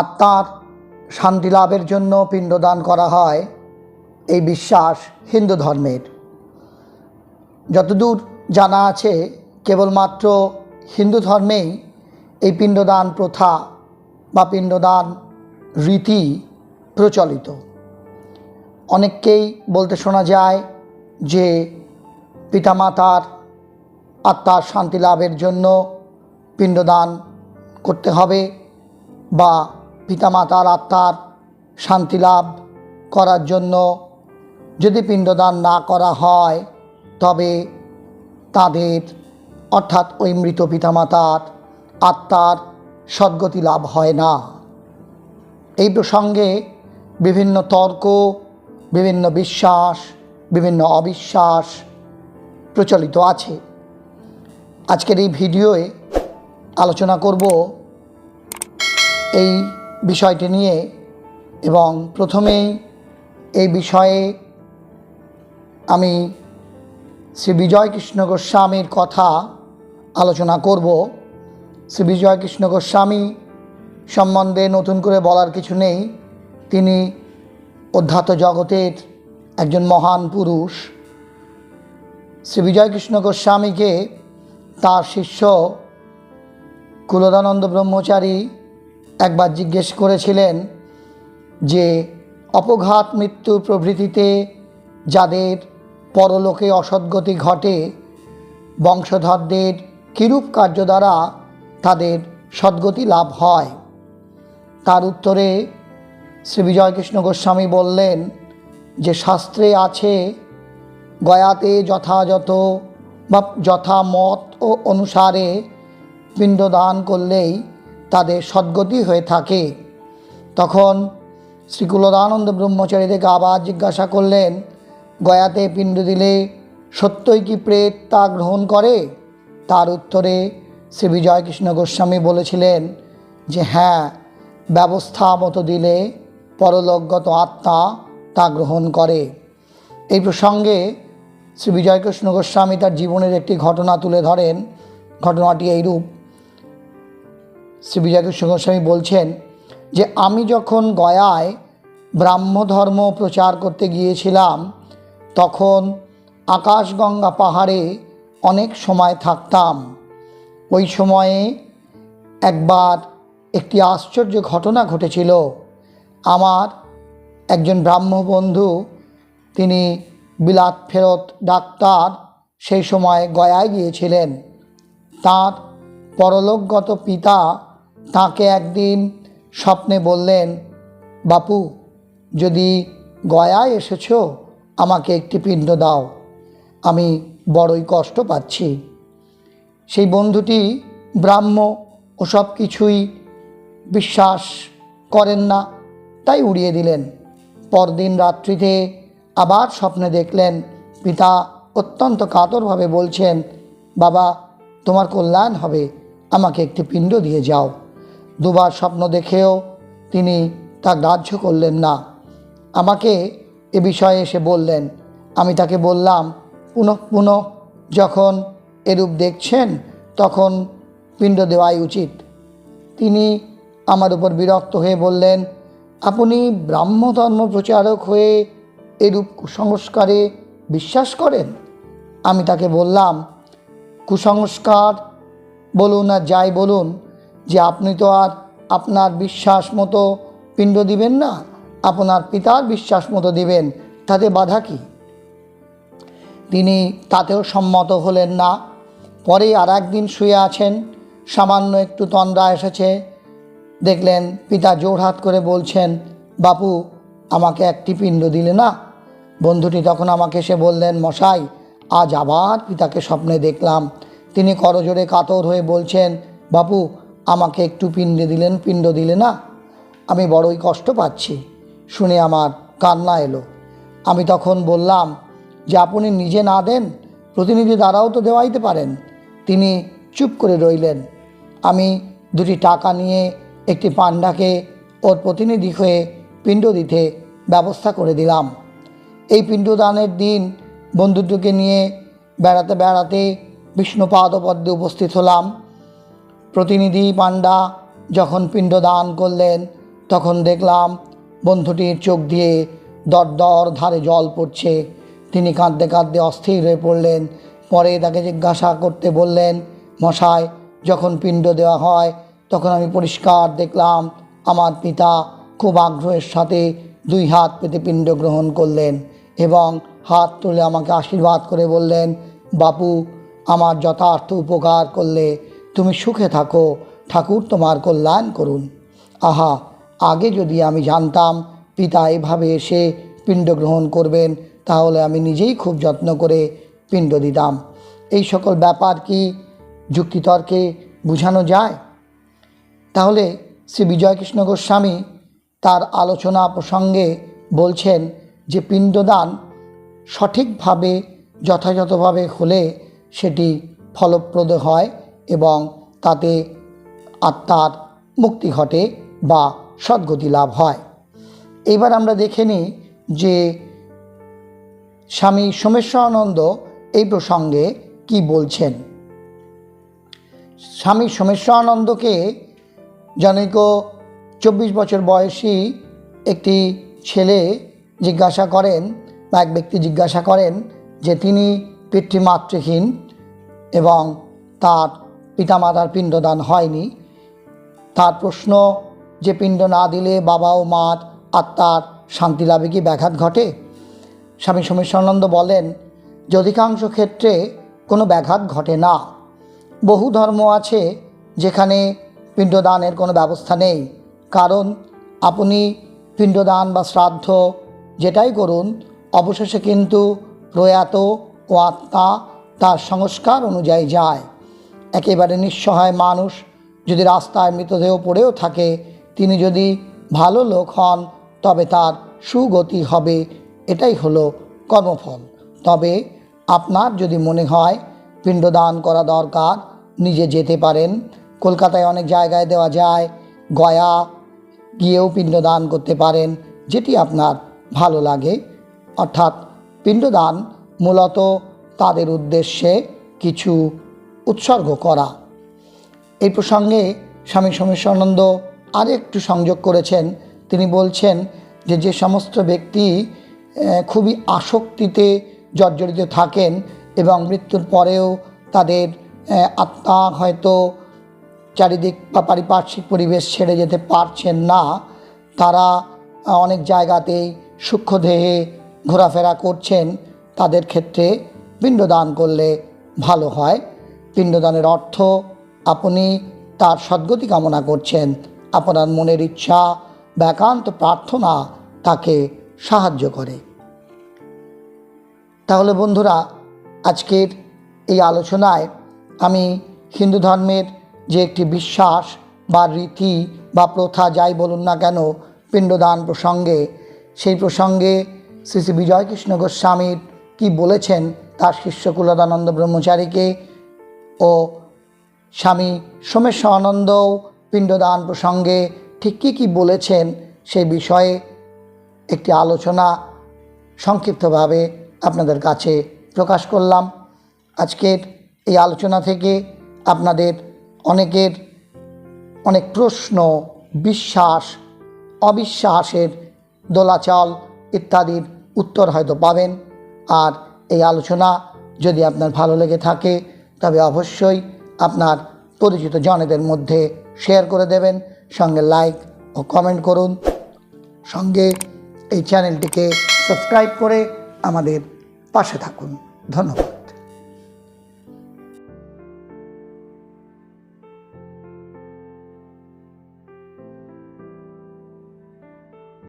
আত্মার শান্তি লাভের জন্য পিণ্ডদান করা হয় এই বিশ্বাস হিন্দু ধর্মের। যতদূর জানা আছে, কেবলমাত্র হিন্দু ধর্মেই এই পিণ্ডদান প্রথা বা পিণ্ডদান রীতি প্রচলিত। অনেককেই বলতে শোনা যায় যে পিতামাতার আত্মার শান্তি লাভের জন্য পিণ্ডদান করতে হবে বা পিতামাতার আত্মার শান্তি লাভ করার জন্য যদি পিণ্ডদান না করা হয়, তবে তাদের, অর্থাৎ ওই মৃত পিতামাতার আত্মার সদ্গতি লাভ হয় না। এই প্রসঙ্গে বিভিন্ন তর্ক, বিভিন্ন বিশ্বাস, বিভিন্ন অবিশ্বাস প্রচলিত আছে। আজকের এই ভিডিওয়ে আলোচনা করব এই বিষয়টি নিয়ে এবং প্রথমেই এই বিষয়ে আমি শ্রী বিজয় কৃষ্ণ গোস্বামীর কথা আলোচনা করব। শ্রী বিজয় কৃষ্ণ গোস্বামী সম্বন্ধে নতুন করে বলার কিছু নেই। তিনি অধ্যাত্ম জগতের একজন মহান পুরুষ। শ্রী বিজয় কৃষ্ণ গোস্বামীকে তার শিষ্য কুলদানন্দ ব্রহ্মচারী একবার জিজ্ঞেস করেছিলেন যে, অপঘাত মৃত্যু প্রভৃতিতে যাদের পরলোকে অসদ্গতি ঘটে, বংশধরদের কিরূপ কার্য দ্বারা তাদের সদ্গতি লাভ হয়? তার উত্তরে শ্রী বিজয়কৃষ্ণ গোস্বামী বললেন, যে শাস্ত্রে আছে, গয়াতে যথাযথ বা যথামত ও অনুসারে পিণ্ডদান করলেই তাদের সদ্গতি হয়ে থাকে। তখন শ্রীকুলদানন্দ ব্রহ্মচারীদেরকে আবার জিজ্ঞাসা করলেন, গয়াতে পিণ্ড দিলে সত্যই কি প্রেত তা গ্রহণ করে? তার উত্তরে শ্রী বিজয়কৃষ্ণ গোস্বামী বলেছিলেন যে হ্যাঁ ব্যবস্থা মতো দিলে পরলোকগত আত্মা তা গ্রহণ করে। এই প্রসঙ্গে শ্রী বিজয়কৃষ্ণ গোস্বামী তার জীবনের একটি ঘটনা তুলে ধরেন। ঘটনাটি এইরূপ শ্রী বিজয়কৃষ্ণ গোস্বামী বলছেন যে আমি যখন গয়ায় ব্রাহ্মধর্ম প্রচার করতে গিয়েছিলাম, তখন আকাশগঙ্গা পাহাড়ে অনেক সময় থাকতাম। ওই সময়ে একবার একটি আশ্চর্য ঘটনা ঘটেছিল। আমার একজন ব্রাহ্ম বন্ধু তিনি বিলাত ফেরত ডাক্তার, সেই সময় গয়ায় গিয়েছিলেন। তার পরলোকগত পিতা তাকে একদিন স্বপ্নে বললেন, বাপু, যদি গয়ায় এসেছ, আমাকে একটি পিণ্ড দাও, আমি বড়ই কষ্ট পাচ্ছি সেই বন্ধুটি ব্রাহ্ম ও সব কিছুই বিশ্বাস করেন না, তাই উড়িয়ে দিলেন। পরদিন রাত্রিতে আবার স্বপ্নে দেখলেন, পিতা অত্যন্ত কাতরভাবে বলছেন, বাবা, তোমার কল্যাণ হবে, আমাকে একটি পিণ্ড দিয়ে যাও। দুবার স্বপ্ন দেখেও তিনি তা গ্রাহ্য করলেন না। আমাকে এ বিষয়ে এসে বললেন, আমি তাকে বললাম, পুনঃ পুনঃ যখন এরূপ দেখছেন, তখন পিণ্ড দেওয়াই উচিত। তিনি আমার উপর বিরক্ত হয়ে বললেন, আপনি ব্রাহ্মধর্ম প্রচারক হয়ে এরূপ কুসংস্কারে বিশ্বাস করেন? আমি তাকে বললাম, কুসংস্কার বলুন আর যাই বলুন যে আপনি তো আর আপনার বিশ্বাস মতো পিণ্ড দিবেন না, আপনার পিতার বিশ্বাস মতো দিবেন, তাতে বাধা কী? তিনি তাতেও সম্মত হলেন না। পরে আর একদিন শুয়ে আছেন, সামান্য একটু তন্দ্রা এসেছে। দেখলেন পিতা জোড়হাত করে বলছেন, বাপু, আমাকে একটি পিণ্ড দিলে না? বন্ধুটি তখন আমাকে এসে বললেন, মশাই, আজ আবার পিতাকে স্বপ্নে দেখলাম। তিনি করজোরে কাতর হয়ে বলছেন, বাপু আমাকে একটু পিণ্ডে দিলেন, পিণ্ড দিলে না? আমি বড়ই কষ্ট পাচ্ছি। শুনে আমার কান্না এলো। আমি তখন বললাম, যে আপনি নিজে না দেন, প্রতিনিধি দ্বারাও তো দেওয়াইতে পারেন। তিনি চুপ করে রইলেন। আমি দুটি টাকা নিয়ে একটি পান্ডাকে ওর প্রতিনিধি হয়ে পিণ্ড দিতে ব্যবস্থা করে দিলাম। এই পিণ্ডদানের দিন বন্ধুটিকে নিয়ে বেড়াতে বেড়াতে বিষ্ণুপাদপদ্মে উপস্থিত হলাম। প্রতিনিধি পাণ্ডা যখন পিণ্ড দান করলেন, তখন দেখলাম বন্ধুটির চোখ দিয়ে দর দর ধারে জল পড়ছে। তিনি কাঁদতে কাঁদতে অস্থির হয়ে পড়লেন। পরে তাকে জিজ্ঞাসা করতে বললেন মশায় যখন পিণ্ড দেওয়া হয়, তখন আমি পরিষ্কার দেখলাম আমার পিতা খুব আগ্রহের সাথে দুই হাত পেতে পিণ্ড গ্রহণ করলেন এবং হাত তুলে আমাকে আশীর্বাদ করে বললেন, বাপু, আমার যথার্থ উপকার করলে তুমি সুখে থাকো, ঠাকুর তোমার কল্যাণ করুন। আহা, আগে যদি আমি জানতাম পিতা এভাবে এসে পিণ্ড গ্রহণ করবেন, তাহলে আমি নিজেই খুব যত্ন করে পিণ্ড দিতাম। এই সকল ব্যাপার কি যুক্তিতর্কে বোঝানো যায়? তাহলে শ্রী বিজয়কৃষ্ণ গোস্বামী তার আলোচনা প্রসঙ্গে বলছেন যে পিণ্ডদান সঠিকভাবে, যথাযথভাবে হলে সেটি ফলপ্রদ হয়। এবং তাতে আত্মার মুক্তি ঘটে বা সদ্গতি লাভ হয়। এবার আমরা দেখে নিই যে স্বামী সোমেশ্বরানন্দ এই প্রসঙ্গে কি বলছেন। স্বামী সোমেশ্বরানন্দকে জনৈক চব্বিশ বছর বয়সী একটি ছেলে জিজ্ঞাসা করেন বা এক ব্যক্তি জিজ্ঞাসা করেন যে তিনি পিতৃমাতৃহীন এবং তার পিতামাতার পিণ্ডদান হয়নি। তার প্রশ্ন, যে পিণ্ড না দিলে বাবা ও মার আত্মার শান্তি লাভে কি ব্যাঘাত ঘটে? স্বামী সোমেশ্বরানন্দ বলেন যে অধিকাংশ ক্ষেত্রে কোনো ব্যাঘাত ঘটে না। বহু ধর্ম আছে যেখানে পিণ্ডদানের কোনো ব্যবস্থা নেই। কারণ আপনি পিণ্ডদান বা শ্রাদ্ধ যেটাই করুন, অবশেষে কিন্তু প্রয়াত ও আত্মা তার সংস্কার অনুযায়ী যায়। একেবারে নিঃসহায় মানুষ যদি রাস্তায় মৃতদেহ পড়েও থাকে, তিনি যদি ভালো লোক হন, তবে তার সুগতি হবে। এটাই হলো কর্মফল। তবে আপনার যদি মনে হয় পিণ্ডদান করা দরকার, নিজে যেতে পারেন। কলকাতায় অনেক জায়গায় দেওয়া যায়, গয়া গিয়েও পিণ্ডদান করতে পারেন, যেটি আপনার ভালো লাগে। অর্থাৎ পিণ্ডদান মূলত তাদের উদ্দেশ্যে কিছু উৎসর্গ করা। এই প্রসঙ্গে স্বামী সোমেশ্বরানন্দ আর একটু সংযোগ করেছেন। তিনি বলছেন যে যে সমস্ত ব্যক্তি খুবই আসক্তিতে জর্জরিত থাকেন এবং মৃত্যুর পরেও তাদের আত্মা হয়তো চারিদিক বা পারিপার্শ্বিক পরিবেশ ছেড়ে যেতে পারছেন না। তারা অনেক জায়গাতেই সূক্ষ্মদেহে ঘোরাফেরা করছেন। তাদের ক্ষেত্রে পিণ্ডদান করলে ভালো হয়। পিণ্ডদানের অর্থ, আপনি তার সদ্গতি কামনা করছেন। আপনার মনের ইচ্ছা বা একান্ত প্রার্থনা তাকে সাহায্য করে। তাহলে বন্ধুরা, আজকের এই আলোচনায় আমি হিন্দু ধর্মের যে একটি বিশ্বাস বা রীতি বা প্রথা, যাই বলুন না কেন, পিণ্ডদান প্রসঙ্গে, সেই প্রসঙ্গে শ্রী শ্রী বিজয়কৃষ্ণ গোস্বামীর কি বলেছেন, তার শিষ্য কুলদানন্দ ব্রহ্মচারীকে ও স্বামী সোমেশ্বরানন্দ পিণ্ডদান প্রসঙ্গে ঠিক কী কী বলেছেন সেই বিষয়ে একটি আলোচনা সংক্ষিপ্তভাবে আপনাদের কাছে প্রকাশ করলাম। আজকের এই আলোচনা থেকে আপনাদের অনেকের অনেক প্রশ্ন, বিশ্বাস, অবিশ্বাসের দোলাচল ইত্যাদির উত্তর হয়তো পাবেন। আর এই আলোচনা যদি আপনার ভালো লেগে থাকে তবে অবশ্যই আপনার পরিচিত জনেদের মধ্যে শেয়ার করে দেবেন, সঙ্গে লাইক ও কমেন্ট করুন। সঙ্গে এই চ্যানেলটিকে সাবস্ক্রাইব করে আমাদের পাশে থাকুন। ধন্যবাদ।